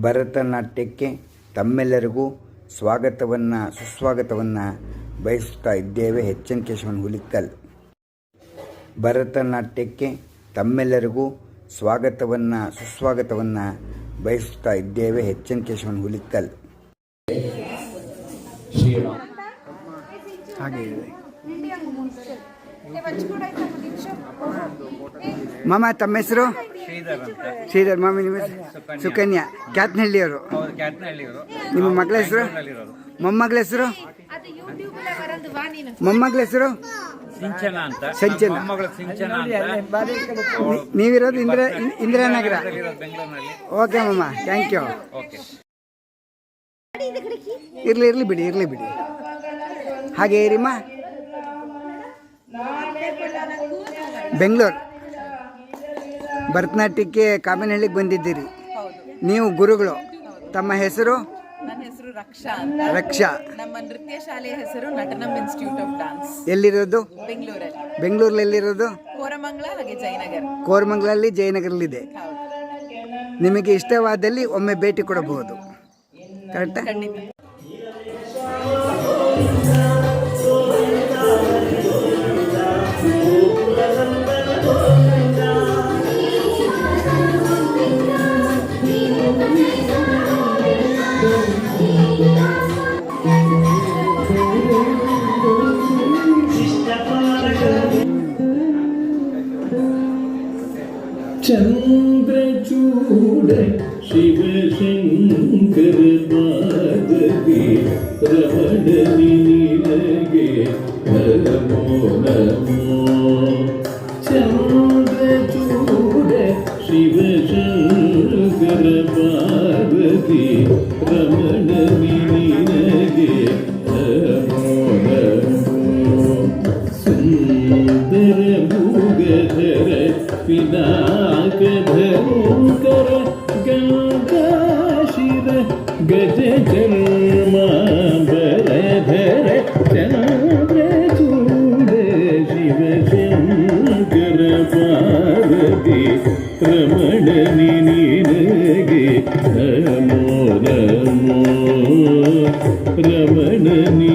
ಭರತನಾಟ್ಯಕ್ಕೆ ತಮ್ಮೆಲ್ಲರಿಗೂ ಸ್ವಾಗತವನ್ನು ಸುಸ್ವಾಗತವನ್ನು ಬಯಸುತ್ತಾ ಇದ್ದೇವೆ ಎಚ್ ಎನ್ ಕೇಶವನ್ ಹುಲಿಕಲ್. ಭರತನಾಟ್ಯಕ್ಕೆ ತಮ್ಮೆಲ್ಲರಿಗೂ ಸ್ವಾಗತವನ್ನು ಸುಸ್ವಾಗತವನ್ನು ಬಯಸುತ್ತಾ ಇದ್ದೇವೆ ಎಚ್ ಎನ್ ಕೇಶವನ್ ಹುಲಿಕಲ್. ಮಾಮ ತಮ್ಮ ಹೆಸರು? ಶ್ರೀಧರ್ ಅಂತ ಶ್ರೀಧರ್ ಮಾಮಿ ನಿಮ್ಮ ಹೆಸರು? ಸುಕನ್ಯಾ. ಕ್ಯಾತ್ನಹಳ್ಳಿಯವರು? ಅವ್ರು ಕ್ಯಾಟ್ನಹಳ್ಳಿಯವರು ನಿಮ್ಮ ಮಗಳ ಹೆಸರು? ಮೊಮ್ಮಗಳ ಹೆಸರು? ಅದು ಯೂಟ್ಯೂಬ್ல ಬರೋದು ಬಾ ನೀನು. ಮೊಮ್ಮಗಳ ಹೆಸರು? ಸಿಂಚನ ಅಂತ. ಸಿಂಚನ. ನಮ್ಮ ಮೊಮ್ಮಗಳು ಸಿಂಚನ ಅಂತ. ನೀವಿರೋದು ಇಂದ್ರ ಇಂದಿರಾನಗರ. ಇರೋದು ಬೆಂಗಳೂರಿನಲ್ಲಿ. Okay mumma thank you okay. ಇರ್ಲಿ ಇರ್ಲಿ ಬಿಡಿ ಇರ್ಲಿ ಬಿಡಿ. ಹಾಗೆ ಇರಿಮ್ಮ ಬೆಂಗಳೂರು. ಭರತನಾಟ್ಯಕ್ಕೆ ಕಾಮನಹಳ್ಳಿಗೆ ಬಂದಿದ್ದೀರಿ. ನೀವು ಗುರುಗಳು. ತಮ್ಮ ಹೆಸರು? ನನ್ನ ಹೆಸರು ರಕ್ಷಾ ಅಂತ. ರಕ್ಷಾ. ನಮ್ಮ ನೃತ್ಯ ಶಾಲೆಯ ಹೆಸರು ನಟನಂ ಇನ್ಸ್ಟಿಟ್ಯೂಟ್ ಆಫ್ ಡಾನ್ಸ್ ಎಲ್ಲಿರೋದು? ಬೆಂಗಳೂರಲ್ಲಿ. ಬೆಂಗಳೂರಲ್ಲಿ ಎಲ್ಲಿರೋದು ಕೋರಮಂಗಲ ಹಾಗೆ ಜಯನಗರ. ಕೋರಮಂಗಲಲ್ಲಿ ಜಯನಗರಲ್ಲಿದೆ. ನಿಮಗೆ ಇಷ್ಟವಾದಲ್ಲಿ ಒಮ್ಮೆ ಭೇಟಿ ಕೊಡಬಹುದು. ಕರೆಕ್ಟಾ? ಖಂಡಿತ. ചന്ദ്രചൂട ശിവശങ്കര പാദതി രമണനി നിലകെ നമോ നമോ ചന്ദ്രചൂട ശിവശങ്കര പാദതി രമണനി पिदाकधरूकर गङ्गाशिर गजचर्मा बलधर चन्द्रचूडे शिवशङ्कर पार्वती रमणनि निनगे नमो नमो रमणनि